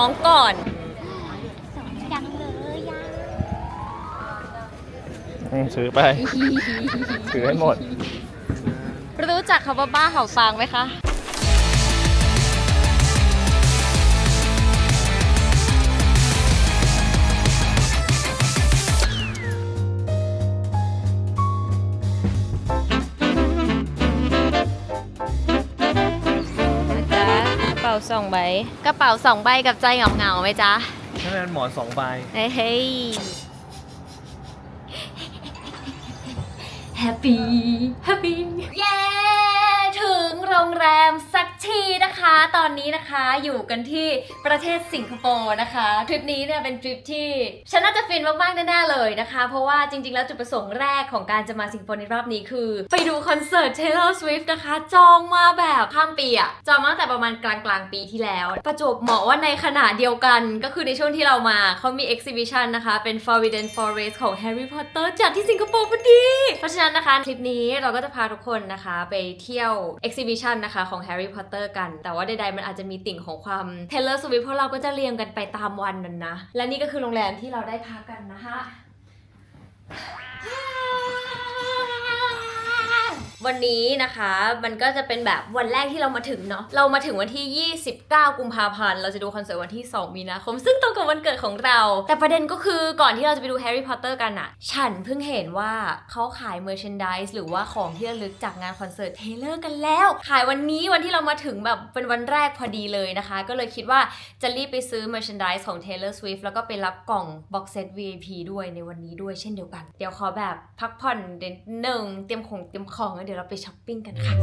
น้องก่อนยังเลยยังอืมถือไป ถือให้หมด รู้จักคำว่าบ้าเห่าฟางไหมคะนะ ป๋าสองใบ กระเป๋าสองใบกับใจเหงาเหงาๆไหมจ๊ะ นั่นเป็นหมอนสองใบเฮ้ยเฮ้ย Happy Happy เย้ ถึงโรงแรมสักทีนะคะตอนนี้นะคะอยู่กันที่ประเทศสิงคโปร์นะคะทริปนี้เนี่ยเป็นทริปที่ฉันน่าจะฟินมากๆแน่ๆเลยนะคะ เพราะว่าจริงๆ แล้วจุดประสงค์แรกของการจะมาสิงคโปร์ในรอบนี้คือ ไปดูคอนเสิร์ต Taylor Swift นะคะ จองมาแบบข้ามปีอะจองมาตั้งแต่ประมาณกลางๆปีที่แล้ว ประจวบเหมาะว่าในขณะเดียวกันก็คือในช่วงที่เรามาเขามี exhibition นนะคะเป็น Forbidden Forest ของ Harry Potter จัดที่สิงคโปร์พอดี เพราะฉะนั้นนะคะคลิปนี้เราก็จะพาทุกคนนะคะไปเที่ยว exhibition นะคะของ Harry Potter กัน แต่ว่าใดๆมันอาจจะมีติ่งของความเทเลอร์สวิตเพราะเราก็จะเรียงกันไปตามวันนั้นนะ และนี่ก็คือโรงแรมที่เราได้พักกันนะคะ วันนี้นะคะมันก็จะเป็นแบบวันแรกที่เรามาถึงเนาะเรามาถึงวันที่ 29 กุมภาพันธ์เราจะดูคอนเสิร์ตวันที่ 2 มีนาคม ซึ่งตรงกับวันเกิดของเรา แต่ประเด็นก็คือก่อนที่เราจะไปดูแฮร์รี่พอตเตอร์กันอะฉันเพิ่งเห็นว่าเขาขายเมอร์ช n นดิสหรือว่าของที่ระลึกจากงานคอนเสิร์ตเทเลอร์กันแล้ว ขายวันนี้วันที่เรามาถึงแบบเป็นวันแรกพอดีเลยนะคะ ก็เลยคิดว่าจะรีบไปซื้อเมอร์ช n นดิสของ Taylor Swift แล้วก็ไปรับกล่องบ็อกเซต VIP ด้วยในวันนี้ด้วยเช่นเดียวกัน เดี๋ยวขอแบบพักผ่อนเดนหนึ่งเตรียมของเตรียมของแล้วดี๋ยวเราไปช้อปปิ้งกันค่ะ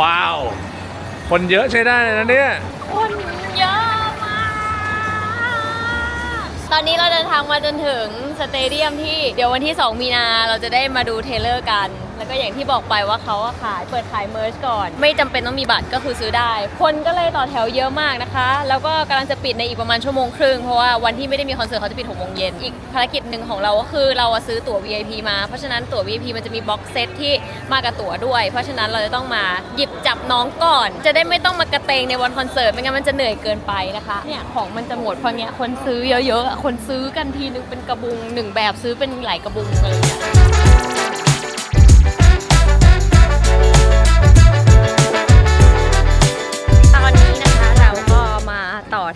ว้าว คนเยอะใช้ได้เลยนะเนี่ย คนเยอะมาก ตอนนี้เราเดินทางมาจนถึงสเตเดียมที่เดี๋ยววันที่ 2 มีนาเราจะได้มาดูเทเลอร์กัน แล้วก็อย่างที่บอกไปว่าเขาอะขายเปิดขายเมอร์ชก่อน ไม่จำเป็นต้องมีบัตรก็คือซื้อได้ คนก็เลยต่อแถวเยอะมากนะคะ แล้วก็กำลังจะปิดในอีกประมาณชั่วโมงครึ่งเพราะว่าวันที่ไม่ได้มีคอนเสิร์ตเขาจะปิด6โมงเย็นอีกภารกิจหนึ่งของเราก็คือเราอะซื้อตั๋ว VIP มาเพราะฉะนั้นตั๋ว VIP มันจะมีบ็อกเซตที่มากับตั๋วด้วย เพราะฉะนั้นเราจะต้องมาหยิบจับน้องก่อน จะได้ไม่ต้องมากระเตงในวันคอนเสิร์ตไม่งั้นมันจะเหนื่อยเกินไปนะคะเนี่ยของมันจะหมดเพราะเนี้ยคนซื้อเยอะๆอะคนซื้อกันทีนึงเป็นกระบุงหนึ่งแบบซื้อเป็นหลายกระบุงอะไรอย่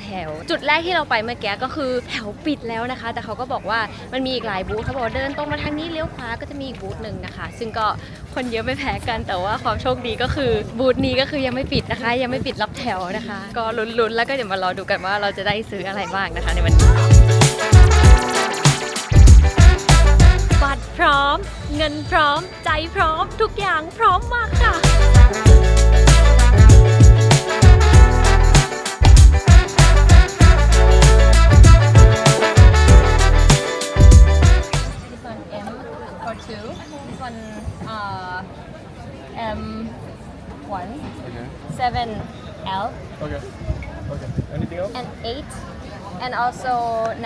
แถว จุดแรกที่เราไปเมื่อกี้ก็คือแถวปิดแล้วนะคะ แต่เขาก็บอกว่ามันมีอีกหลายบูธเขาบอกว่าเดินตรงมาทางนี้เลี้ยวขวาก็จะมีอีกบูธหนึ่งนะคะ ซึ่งก็คนเยอะไม่แพ้กัน แต่ว่าความโชคดีก็คือบูธนี้ก็คือยังไม่ปิดนะคะ ยังไม่ปิดรับแถวนะคะ ก็ลุ้นๆแล้วก็เดี๋ยวมารอดูกันว่าเราจะได้ซื้ออะไรบ้างนะคะในวันนี้บัตรพร้อม เงินพร้อม ใจพร้อม ทุกอย่างพร้อมมากค่ะ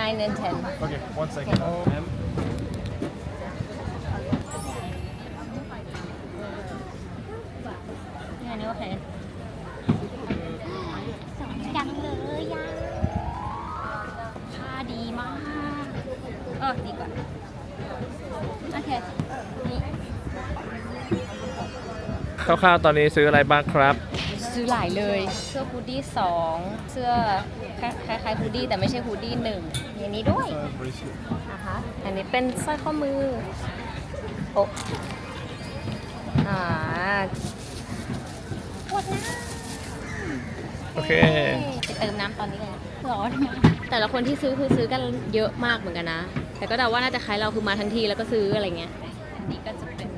9 and 10. Okay, one second. Okay. สองจังเลยย่าค่าดีมากเออดีกว่า โอเค นี่ คร่าวๆตอนนี้ซื้ออะไรบ้างครับ ซื้อหลายเลย เสื้อฮูดดี้สองเสื้อคล้ายๆฮูดดี้แต่ไม่ใช่ฮูดดี้หนึ่งอย่างนี้ด้วยนะคะอันนี้เป็นสร้อยข้อมือโอ้อ่าปวดน้ำโอเคไปเติมน้ำตอนนี้เลยนะร้อนมากแต่ละคนที่ซื้อคือซื้อกันเยอะมากเหมือนกันนะ แต่ก็เดาว่าน่าจะคล้ายเราคือมาทั้งทีแล้วก็ซื้ออะไรเงี้ยอันนี้ก็จะเป็น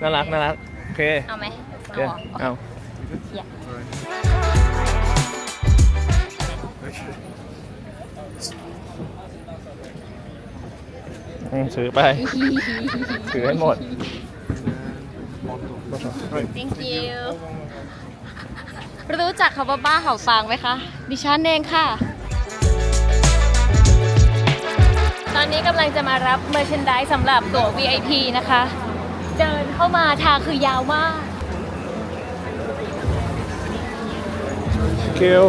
หน่ารักน่ารักโอเคเอาไหมโอเอาเคเหรอโอเคเอาอย่าอืมถือไป ถือให้หมด thank you รู้จักคำว่าบ้าเห่าฟางไหมคะ ดิฉันเองค่ะ ตอนนี้กำลังจะมารับ merchandise สำหรับตั๋ว VIP นะคะ เดินเข้ามาทางคือยาวมาก คิว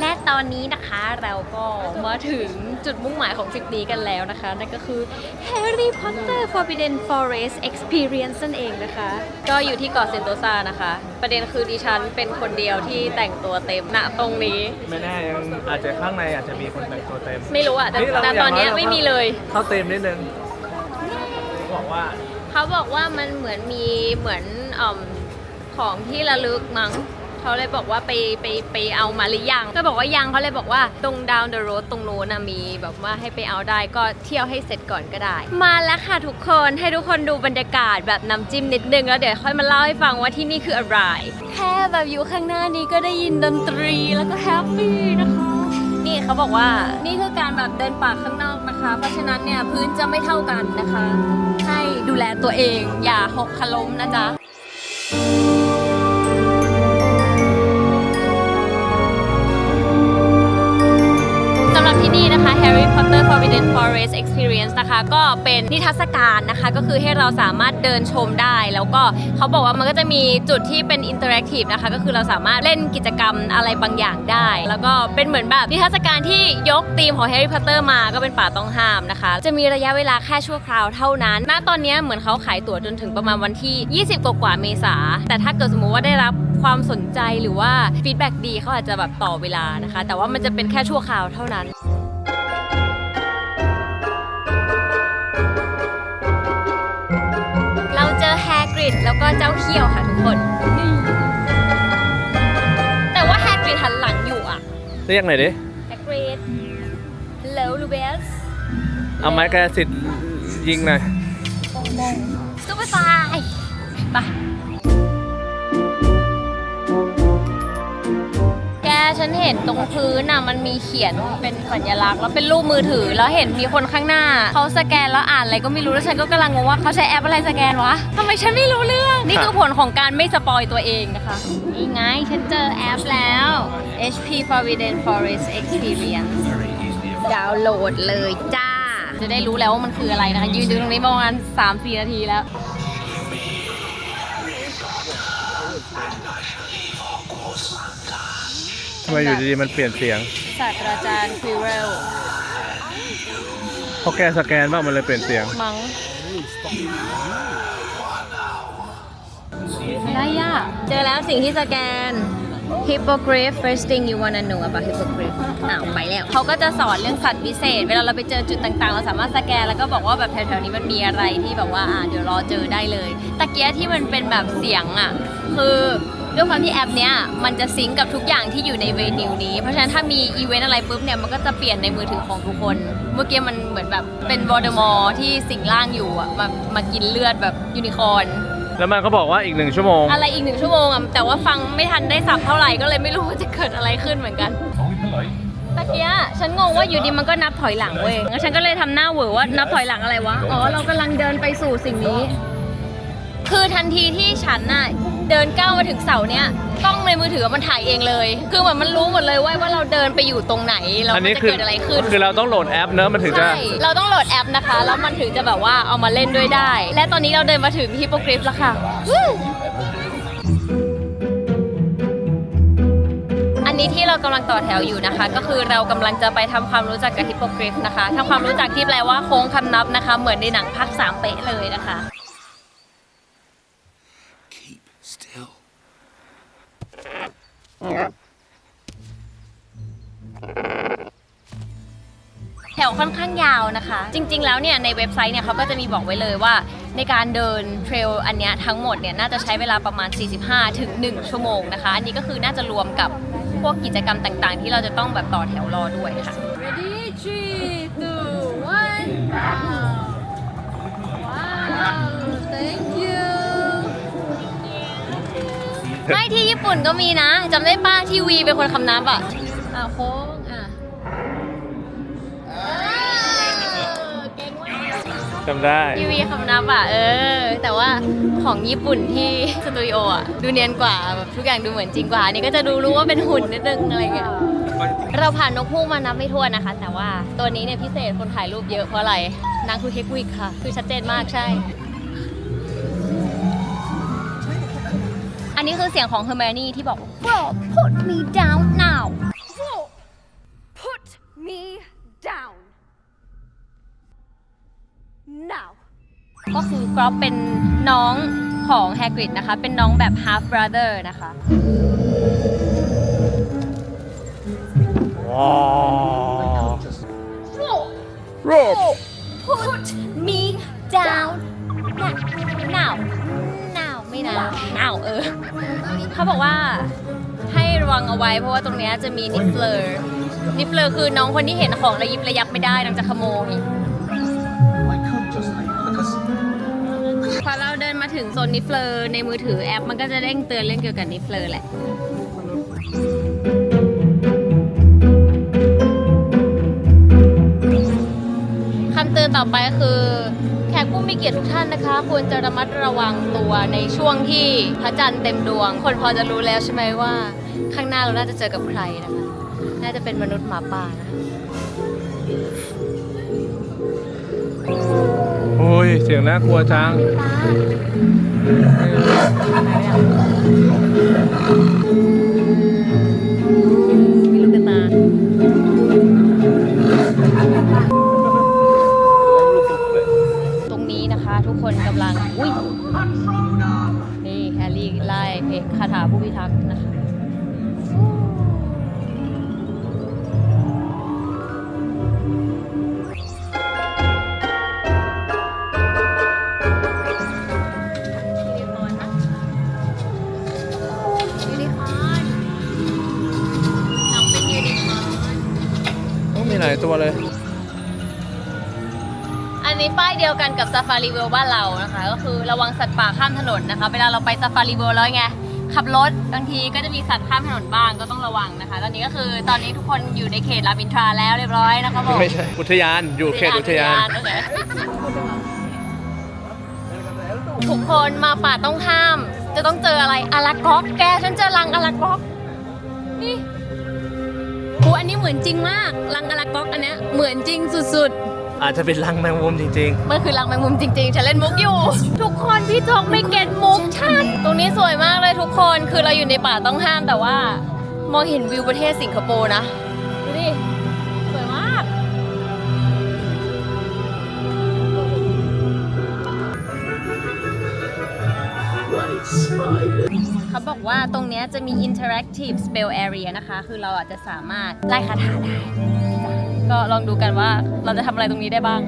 และตอนนี้นะคะเราก็มาถึงจุดมุ่งหมายของทริปนี้กันแล้วนะคะ นั่นก็คือ Harry Potter Forbidden Forest Experience นั่นเองนะคะ ก็อยู่ที่เกาะเซนโตซานะคะ ประเด็นคือดิฉันเป็นคนเดียวที่แต่งตัวเต็มณตรงนี้ ไม่แน่ยังอาจจะข้างในอาจจะมีคนแต่งตัวเต็มไม่รู้อะแต่เราแต่ตอนเนี้ยย่างไม่มีเลย เข้าเต็มนิดนึง บอกว่าเขาบอกว่ามันเหมือนมีเหมือนอมของที่ระลึกมั้งเขาเลยบอกว่าไปไปไปเอามาหรือยัง ก็บอกว่ายังเขาเลยบอกว่าตรง down the road ตรงโน้นนะมีแบบว่าให้ไปเอาได้ก็เที่ยวให้เสร็จก่อนก็ได้ มาแล้วค่ะทุกคนให้ทุกคนดูบรรยากาศแบบน้ำจิ้มนิดนึงแล้วเดี๋ยวค่อยมาเล่าให้ฟังว่าที่นี่คืออะไร แค่แบบอยู่ข้างหน้านี้ก็ได้ยินดนตรีแล้วก็แฮปปี้นะคะ นี่เขาบอกว่านี่คือการแบบเดินป่าข้างนอกนะคะ เพราะฉะนั้นเนี่ยพื้นจะไม่เท่ากันนะคะ แลตัวเอง อย่าหกขล้มนะจ๊ะ Harry Potter Forbidden Forest Experience นะคะ ก็เป็นนิทรรศการนะคะ ก็คือให้เราสามารถเดินชมได้ แล้วก็เขาบอกว่ามันก็จะมีจุดที่เป็นอินเ r อร์แอคทีฟนะคะ ก็คือเราสามารถเล่นกิจกรรมอะไรบางอย่างได้ แล้วก็เป็นเหมือนแบบนิทรรศการที่ยกธีมของ Harry Potter มาก็เป็นป่าต้องห้ามนะคะ จะมีระยะเวลาแค่ชั่วคราวเท่านั้น ณ ตอนนี้เหมือนเขาขายตั๋วจนถึงประมาณวันที่ 20 กว่าเมษา แต่ถ้าเกิดสมมุติว่าได้รับความสนใจหรือว่าฟีดแบ็ดีเขาอาจจะแบบต่อเวลานะคะ แต่ว่ามันจะเป็นแค่ชั่วคราวเท่านั้น ดแล้วก็เจ้าเขี้ยวค่ะทุกคนนี่แต่ว่าแฮกริดหันหลังอยู่อะเรียกหน่อยดิแฮกริดฮัลโหลลูเบสเอาไม้กระสิทธิ์ยิงหน่อยซูเปอร์ไฟไป ฉันเห็นตรงพื้นน่ะมันมีเขียนเป็นสัญลักษณ์แล้วเป็นรูปมือถือ แล้วเห็นมีคนข้างหน้าเขาสแกนแล้วอ่านอะไรก็ไม่รู้แล้วฉันก็กำลังงงว่าเขาใช้แอปอะไรสแกนวะทำไมฉันไม่รู้เรื่อง นี่คือผลของการไม่สปอยตัวเองนะคะนี่ไงฉันเจอแอปแล้ว HP Forbidden Forest Experience ดาวน์โหลดเลยจ้า จะได้รู้แล้วว่ามันคืออะไรนะคะยืนดูตรงนี้ประมาณ3-4นาทีแล้วำไมอยู่ดีๆมันเปลี่ยนเสียง ศาสตราจารย์คิวเรลเพราะแกสแกนบ้างมันเลยเปลี่ยนเสียง มังได้ยากเจอแล้วสิ่งที่สแกน Hippogriff first thing you wanna know about Hippogriff อ้าวไปแล้วเขาก็จะสอนเรื่องสัตว์พิเศษ เวลาเราไปเจอจุดต่างๆ เราสามารถสแกนแล้วก็บอกว่าแบบแถวๆนี้มันมีอะไรที่แบบว่าอ่าเดี๋ยวรอเจอได้เลย ตะเกียที่มันเป็นแบบเสียงอะ คือ ด้วยความที่แอปเนี้ยมันจะซิงก์กับทุกอย่างที่อยู่ในเวนิวนี้ เพราะฉะนั้นถ้ามีอีเวนต์อะไรปุ๊บเนี่ยมันก็จะเปลี่ยนในมือถือของทุกคน เมื่อกี้มันเหมือนแบบเป็นวอร์ดมอร์ที่สิงร่างอยู่อะมามากินเลือดแบบยูนิคอร์นแล้วมันก็บอกว่าอีกหนึ่งชั่วโมง อะไรอีกหนึ่งชั่วโมงอะแต่ว่าฟังไม่ทันได้สับเท่าไหร่ก็เลยไม่รู้ว่าจะเกิดอะไรขึ้นเหมือนกันตะเกียฉันงงว่าอยู่ดีมันก็นับถอยหลังเว้ยงั้นฉันก็เลยทำหน้าเหวอว่านับถอยหลังอะไรวะ อ๋อเรากำลังเดินไปสู่สิ่งนี้ คือทันทีที่ฉันน่ะ เดินก้าวมาถึงเสาเนี้ยกล้องในมือถือมันถ่ายเองเลย คือเหมือนมันรู้หมดเลยว่าว่าเราเดินไปอยู่ตรงไหนแล้วอันมันนี้จะคือเกิดอะไรขึ้นคือเราต้องโหลดแอปเนอะมันถึงจะใช่เราต้องโหลดแอปนะคะ แล้วมันถึงจะแบบว่าเอามาเล่นด้วยได้ และตอนนี้เราเดินมาถึงฮิปโปกริฟแล้วค่ะวู้อันนี้ที่เรากำลังต่อแถวอยู่นะคะ ก็คือเรากำลังจะไปทำความรู้จักกับฮิปโปกริฟนะคะทำความรู้จักที่แปลว่าโค้งคำนับนะคะ เหมือนในหนังภาคสามเป๊ะเลยนะคะ แถวค่อนข้างยาวนะคะ จริง ๆ แล้วเนี่ยในเว็บไซต์เนี่ยเขาก็จะมีบอกไว้เลยว่า ในการเดินเทรลอันเนี้ยทั้งหมดเนี่ยน่าจะใช้เวลาประมาณ 45 ถึง 1 ชั่วโมงนะคะ อันนี้ก็คือน่าจะรวมกับพวกกิจกรรมต่างๆ ที่เราจะต้องแบบต่อแถวรอด้วยค่ะ Ready three two one ไม่ที่ญี่ปุ่นก็มีนะจำได้ป้าที่วีเป็นคนคำนับอะอะโค้งอะเก่งมากจำได้ ทีวีคำนับอะเออ แต่ว่าของญี่ปุ่นที่สตูดิโออะดูเนียนกว่าแบบทุกอย่างดูเหมือนจริงกว่าอันนี้ก็จะดูรู้ว่าเป็นหุ่นนิดนึงอะไรเงี้ยเราผ่านนกฮูกมานับไม่ถ้วนนะคะ แต่ว่าตัวนี้เนี่ยพิเศษคนถ่ายรูปเยอะเพราะอะไรนางคือเฮกวิกค่ะ คือชัดเจนมากใช่ อันนี้คือเสียงของเฮอร์ o มนี่ที่บอกว่า Bro put me down now Bro put me down now ก็คือกรอบเป็นน้องของแฮกริดนะคะ เป็นน้องแบบ half brother นะคะ ว้าว Bro โรบ put me down now now ไม่ now now เออ เขาบอกว่าให้ระวังเอาไว้เพราะว่าตรงเนี้ยจะมีนิฟเลอร์นิฟเลอร์คือน้องคนที่เห็นของระยิบระยับไม่ได้นางจะขโมย พอเราเดินมาถึงโซนนิฟเลอร์ในมือถือแอป มันก็จะเด้งเตือนเรื่องเกี่ยวกับนิฟเลอร์แหละ คำเตือนต่อไปคือ ผู้มีเกียรติทุกท่านนะคะ ควรจะระมัดระวังตัวในช่วงที่พระจันทร์เต็มดวง คนพอจะรู้แล้วใช่ไหมว่า ข้างหน้าเราน่าจะเจอกับใครนะคะ น่าจะเป็นมนุษย์หมาป่านะคะโอ้ย เสียงน่ากลัวจังมี กคนกำลัง อุ้ยนี่แฮร์รี่ไล่เพลงคาถาผู้พิทักษ์นะคะ ยเดียวกันกับซาฟารีเวลบ้านเรานะคะ ก็คือระวังสัตว์ป่าข้ามถนนนะคะ เวลาเราไปซาฟารีเวลแล้วไงขับรถบางทีก็จะมีสัตว์ข้ามถนนบ้างก็ต้องระวังนะคะ ตอนนี้ก็คือตอนนี้ทุกคนอยู่ในเขตรามอินทราแล้วเรียบร้อยนะคะบอกไม่ใช่อุทยานอยู่เขตอุทยานโอเคทุกคนมาป่าต้องห้าม จะต้องเจออะไรอาราก๊อกแกฉันเจอรังอาราก๊อกนี่โหอันนี้เหมือนจริงมากรังอาราก๊อกอันเนี้ยเหมือนจริงสุดๆ อาจจะเป็นรังแมงมุมจริง มันคือรังแมงมุมจริงๆ ฉันเล่นมุกอยู่ ทุกคนพี่โจกไม่เก็ตมุกฉันตรงนี้สวยมากเลยทุกคน คือเราอยู่ในป่าต้องห้ามแต่ว่า มองเห็นวิวประเทศสิงคโปร์นะ ดูดิ สวยมาก เขาบอกว่าตรงเนี้ยจะมี interactive spell area นะคะ คือเราอาจจะสามารถไล่คาถาได้ ก็ลองดูกันว่าเราจะทำอะไรตรงนี้ได้บ้าง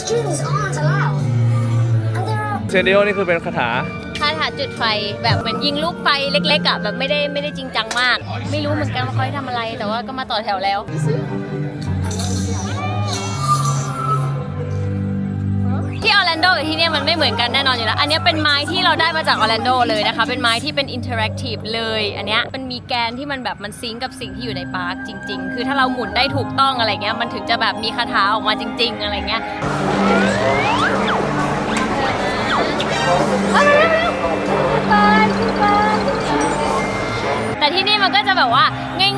Students aren't allowed. And there are ๆเซนเดียนี่คือเป็นคาถา คาถาจุดไฟแบบเหมือนยิงลูกไฟเล็กๆอะแบบไม่ได้ไม่ได้จริงจังมาก ไม่รู้เหมือนกันว่าเขาให้ทำอะไร แต่ว่าก็มาต่อแถวแล้วที่อ นโดกับที่เนี่ยมันไม่เหมือนกันแน่นอนอยู่แล้ว อันนี้เป็นไม้ที่เราได้มาจากออร์แลนโดเลยนะคะ เป็นไม้ที่เป็นอินเทอร์แอคทีฟเลย อันเนี้ยมันมีแกนที่มันแบบมันซิงกับสิ่งที่อยู่ในปาร์คจริง ๆ คือถ้าเราหมุนได้ถูกต้องอะไรเงี้ย มันถึงจะแบบมีคาถาออกมาจริง ๆ อะไรเงี้ยแต่ที่นี่มันก็จะแบบว่า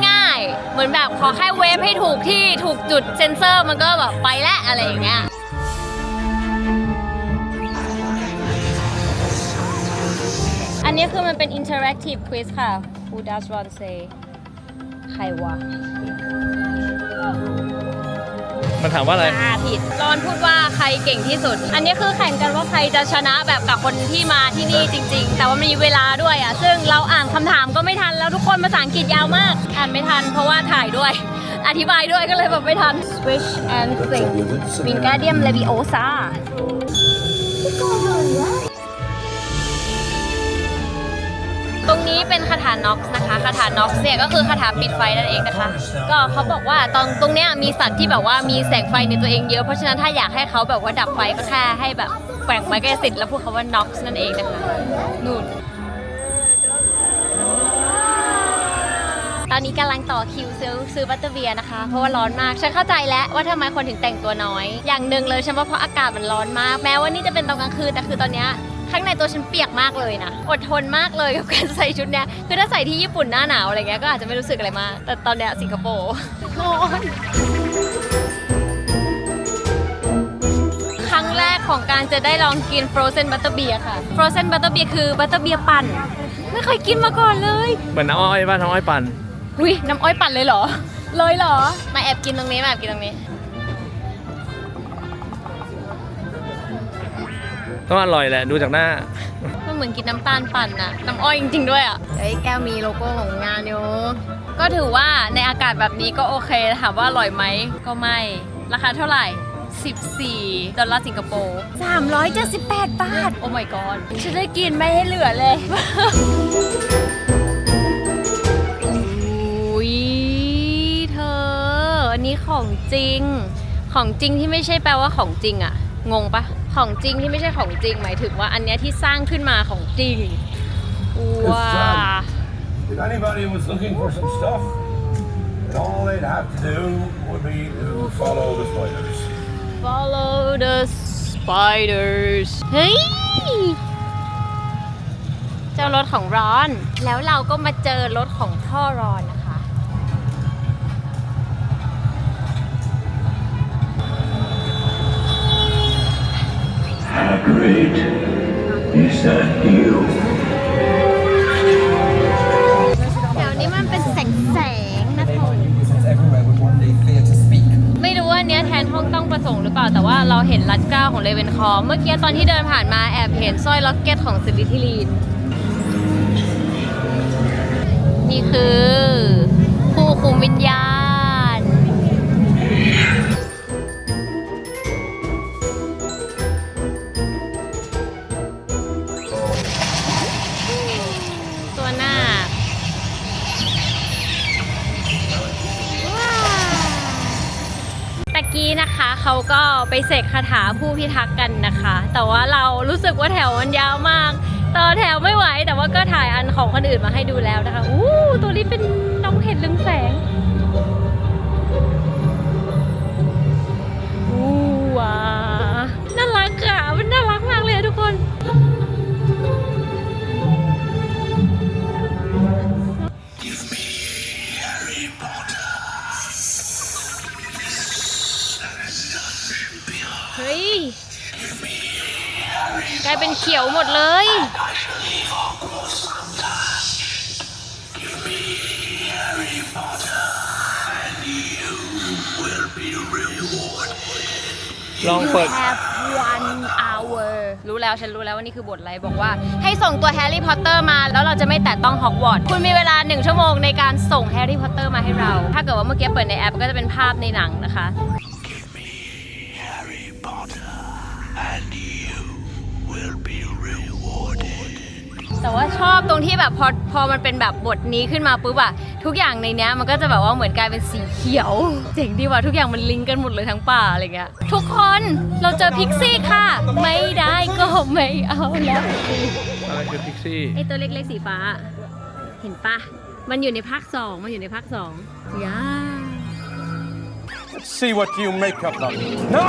ง่าย ๆ เหมือนแบบขอแค่เวฟให้ถูกที่ถูกจุดเซนเซอร์มันก็แบบไปแล้วอะไรอย่างเงี้ย นนี้คือมันเป็น interactive quiz ค่ะ Who does Ron say ใครวะมันถามว่าอะไร อ่าผิดรอนพูดว่าใครเก่งที่สุด อันนี้คือแข่งกันว่าใครจะชนะแบบกับคนที่มาที่นี่จริง ๆ แต่ว่ามันมีเวลาด้วยอะ ซึ่งเราอ่านคำถามก็ไม่ทันแล้วทุกคนภาษาอังกฤษยาวมาก อ่านไม่ทันเพราะว่าถ่ายด้วย อธิบายด้วยก็เลยแบบไม่ทัน Swish and Think Wingardium Leviosa ตร รงนี้เป็นคาถาน็อกซ์นะคะคาถาน็อกซ์เนี่ยก็คือคาถาปิดไฟนั่นเองนะคะ ก็เขาบอกว่าตรงตรงเนี้ยมีสัตว์ที่แบบว่ามีแสงไฟในตัวเองเยอะเพราะฉะนั้นถ้าอยากให้เขาแบบว่าดับไฟก็แค่ให้แบบแกว่งไม้กระสิทธิ์แล้วพูดคำว่าน็อกซ์นั่นเองนะคะนู่นตอนนี้กำลังต่อคิวซื้อซื้อบัตเตอร์เบียร์นะคะ เพราะว่าร้อนมากฉันเข้าใจแล้วว่าทำไมคนถึงแต่งตัวน้อย อย่างหนึ่งเลยฉันว่าเพราะอากาศมันร้อนมาก แม้ว่านี่จะเป็นตอนกลางคืนแต่คือตอนเนี้ย ข้างในตัวฉันเปียกมากเลยนะ อดทนมากเลยกับการใส่ชุดเนี้ย คือถ้าใส่ที่ญี่ปุ่นหน้าหนาวอะไรเงี้ยก็อาจจะไม่รู้สึกอะไรมาก แต่ตอนเนี้ยสิงคโปร์ร้อนครั้งแรกของการจะได้ลองกิน frozen butterbeer ค่ะ frozen butterbeer คือ butterbeer ปั่น ไม่เคยกินมาก่อนเลย เหมือนน้ำอ้อยป่ะน้ำอ้อยปั่น อุ้ยน้ำอ้อยปั่นเลยเหรอ เลยเหรอ มาแอบกินตรงนี้มาแอบกินตรงนี้ ต้องอร่อยแหละดูจากหน้า มันเหมือนกินน้ำตาลปั่นอะน้ำอ้อยจริงๆด้วยอะเฮ้ยแก้วมีโลโก้ของงานอยู่ก็ถือว่าในอากาศแบบนี้ก็โอเคถามว่าอร่อยไหมก็ไม่ ราคาเท่าไหร่ 14 ดอลลาร์สิงคโปร์ 378 บาท โอ้ my god ฉันได้กินไม่ให้เหลือเลยอุ้ยเธอ อันนี้ของจริง ของจริงที่ไม่ใช่แปลว่าของจริงอะ งงปะของจริงที่ไม่ใช่ของจริง หมายถึงว่าอันเนี้ยที่สร้างขึ้นมาของจริงว้า If anybody was looking for some stuff, then all they'd have to do would be to follow the spiders. follow the spiders เฮ้ย เจ้ารถของร้อน แล้วเราก็มาเจอรถของพ่อร้อนนะ คะ Hagrid, is that you? แถวนี้มันเป็นแสงแสงๆนะทุน Citizens everywhere would one day fear to speak. ไม่รู้ว่าอันเนี้ยแทนห้องต้องประสงค์หรือเปล่า แต่ว่าเราเห็นรัดเกล้าของเลเวนคอร์เมื่อกี้ตอนที่เดินผ่านมาแอบเห็นสร้อยล็อกเก็ตของซิลิทิลีน นี่คือ ไปเสกคาถาผู้พิทักษ์กันนะคะ แต่ว่าเรารู้สึกว่าแถวมันยาวมาก ต่อแถวไม่ไหว แต่ว่าก็ถ่ายอันของคนอื่นมาให้ดูแล้วนะคะอู้ตัวนี้เป็นน้องเห็ดลึงแสง เป็นเขียวหมดเลย ลองเปิด have one hour รู้แล้วฉันรู้แล้วว่านี่คือบทอะไรบอกว่า ให้ส่งตัวแฮร์รี่พอตเตอร์มา แล้วเราจะไม่แตะต้องฮอกวอตส์คุณมีเวลาหนึ่งชั่วโมงในการส่งแฮร์รี่พอตเตอร์มาให้เรา ถ้าเกิดว่าเมื่อกี้เปิดในแอปก็จะเป็นภาพในหนังนะคะ แต่ว่าชอบตรงที่แบบพอพอมันเป็นแบบบทนี้ขึ้นมาปุ๊บอะทุกอย่างในเนี้ยมันก็จะแบบว่าเหมือนกลายเป็นสีเขียว เจ๋งดีว่ะทุกอย่างมันลิงก์กันหมดเลยทั้งป่าอะไรเงี้ยทุกคนเราเจอพิกซี่ค่ะ ไม่ได้ก็ไม่เอาแล้วอะไรคือพิกซี่ไอตัวเล็กๆสีฟ้า เห็นปะมันอยู่ในภาคสองมันอยู่ในภาคสองย่า Let's see what you make of them. No!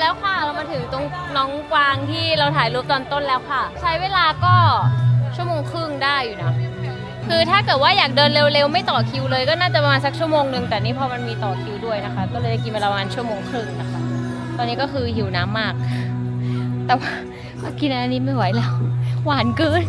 แล้วค่ะ เรามาถึงตรงน้องกวางที่เราถ่ายรูปตอนต้นแล้วค่ะ ใช้เวลาก็ชั่วโมงครึ่งได้อยู่นะ คือถ้าเกิดว่าอยากเดินเร็วๆ ไม่ต่อคิวเลยก็น่าจะประมาณสักชั่วโมงหนึ่งแต่นี่พอมันมีต่อคิวด้วยนะคะ ก็เลยกินเวลาประมาณชั่วโมงครึ่งนะคะ ตอนนี้ก็คือหิวน้ำมาก แต่ว่ามากินอันนี้ไม่ไหวแล้ว หวานเกิน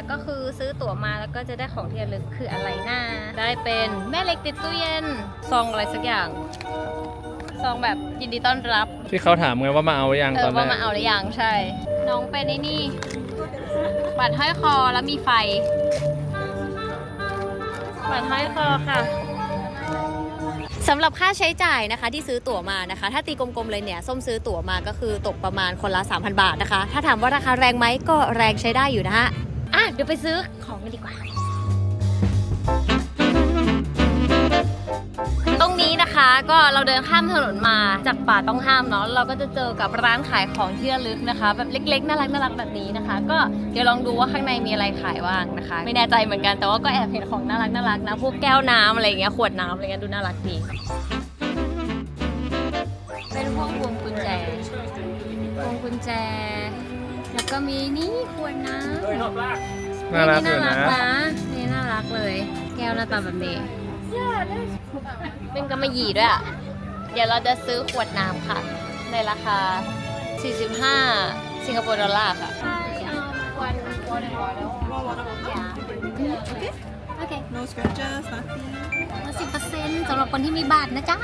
กค่ะก็คือซื้อตั๋วมาแล้วก็จะได้ของที่ระลึกคืออะไรนะได้เป็นแม่เหล็กติดตู้เย็นซองอะไรสักอย่างซองแบบยินดีต้อนรับที่เขาถามไงว่ามาเอาหรือยังเอตออนแรว่ากมาเอาหรือยังใช่ น้องเป็นไอ้นี่บัตรห้อยคอแล้วมีไฟบัตรห้อยคอค่ะ สำหรับค่าใช้จ่ายนะคะที่ซื้อตั๋วมานะคะ ถ้าตีกลมๆเลยเนี่ยส้มซื้อตั๋วมาก็คือตกประมาณคนละ 3,000 บาทนะคะ ถ้าถามว่าราคาแรงไหมก็แรงใช้ได้อยู่นะฮะอะเดี๋ยวไปซื้อของกันดีกว่า ตรงนี้นะคะก็เราเดินข้ามถนนมาจากป่าต้องห้ามเนาะเราก็จะเจอกับร้านขายของที่ระลึกนะคะ แบบเล็กๆน่ารักน่ารักแบบนี้นะคะ ก็เดี๋ยวลองดูว่าข้างในมีอะไรขายบ้างนะคะ ไม่แน่ใจเหมือนกันแต่ว่าก็แอบเห็นของน่ารักน่ารักนะพวกแก้วน้ำอะไรอย่างเงี้ยขวดน้ำอะไรเงี้ยดูน่ารักดีเป็นพวกพวงกุญแจพวงกุญแจ แล้วก็มีนี่ขวดน้ำ น่ารักนี่เลยน่ารันะกนะ นี่น่ารักเลย แก้วหน้าตาแบบนี้เป็นกำมะหยี่ด้วยอะ เดี๋ยวเราจะซื้อขวดน้ำค่ะ ในราคา 45 สิงคโปร์ดอลลาร์ค่ะโอเค No scratches, nothing. สิบเปอร์เซ็นต์สำหรับคนที่มีบัตรนะจ๊ะ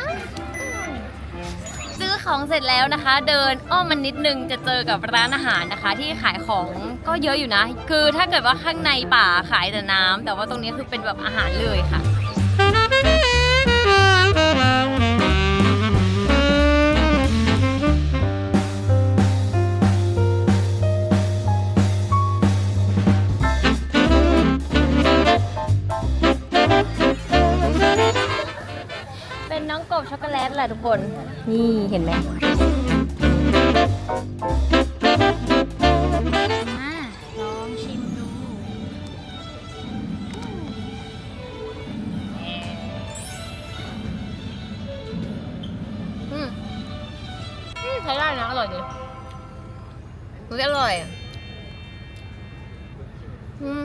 ซื้อของเสร็จแล้วนะคะ เดินอ้อมมันนิดนึงจะเจอกับร้านอาหารนะคะ ที่ขายของก็เยอะอยู่นะ คือถ้าเกิดว่าข้างในป่าขายแต่น้ำแต่ว่าตรงนี้คือเป็นแบบอาหารเลยค่ะ บช็อกโกแลตแหละทุกคน นี่เห็นไหมมาลองชิมดู อืมอืมใช้ได้นะ อร่อยดีรู้สึกอร่อยอะอืม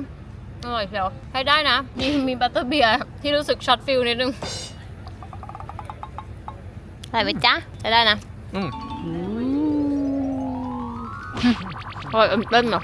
อร่อยเชียวใช้ได้นะ มีมีบัตเตอร์เบียร์ที่รู้สึกช็อตฟิลนิดนึง ใส่ไปจ้ะใช้ได้นะอืมอร่อยเต้นเหรอ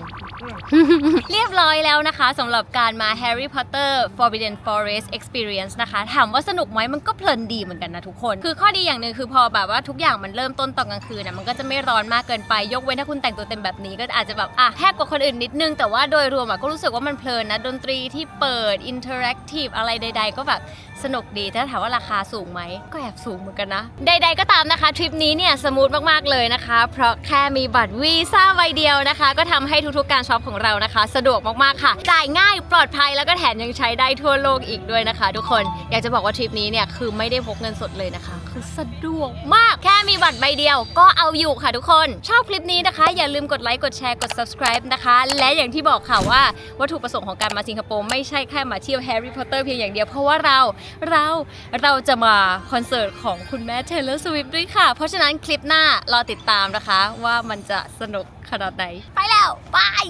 เรียบร้อยแล้วนะคะสำหรับการมา Harry Potter Forbidden Forest Experience นะคะ ถามว่าสนุกไหมมันก็เพลินดีเหมือนกันนะทุกคน คือข้อดีอย่างหนึ่งคือพอแบบว่าทุกอย่างมันเริ่มต้นตอนกลางคืนนะมันก็จะไม่ร้อนมากเกินไป ยกเว้นถ้าคุณแต่งตัวเต็มแบบนี้ก็อาจจะแบบอะแฮกกว่าคนอื่นนิดนึง แต่ว่าโดยรวมอะก็รู้สึกว่ามันเพลินนะ ดนตรีที่เปิด Interactive อะไรใด ๆ ก็แบบ สนุกดีแต่ถ้าถามว่าราคาสูงไหมก็แอบสูงเหมือนกันนะ ใด ๆ ก็ตามนะคะทริปนี้เนี่ยสมูทมากๆเลยนะคะ เพราะแค่มีบัตรวีซ่าใบเดียวนะคะ ก็ทำให้ทุกๆการช็อปของเรานะคะ สะดวกมากๆค่ะ จ่ายง่ายปลอดภัยแล้วก็แถมยังใช้ได้ทั่วโลกอีกด้วยนะคะ ทุกคนอยากจะบอกว่าทริปนี้เนี่ยคือไม่ได้พกเงินสดเลยนะคะ คือสะดวกมาก แค่มีบัตรใบเดียวก็เอาอยู่ค่ะทุกคน ชอบคลิปนี้นะคะ อย่าลืมกดไลค์ กดแชร์ กด subscribe นะคะ และอย่างที่บอกค่ะว่าวัตถุประสงค์ของการมาสิงคโปร์ไม่ใช่แค่มาเที่ยวแฮร์รี่พอตเตอร์เพียงอย่างเดียว เพราะว่าเราเราเราจะมาคอนเสิร์ตของคุณแม่เทเลอร์สวิฟด้วยค่ะ เพราะฉะนั้นคลิปหน้ารอติดตามนะคะว่ามันจะสนุกขนาดไหน ไปแล้วบาย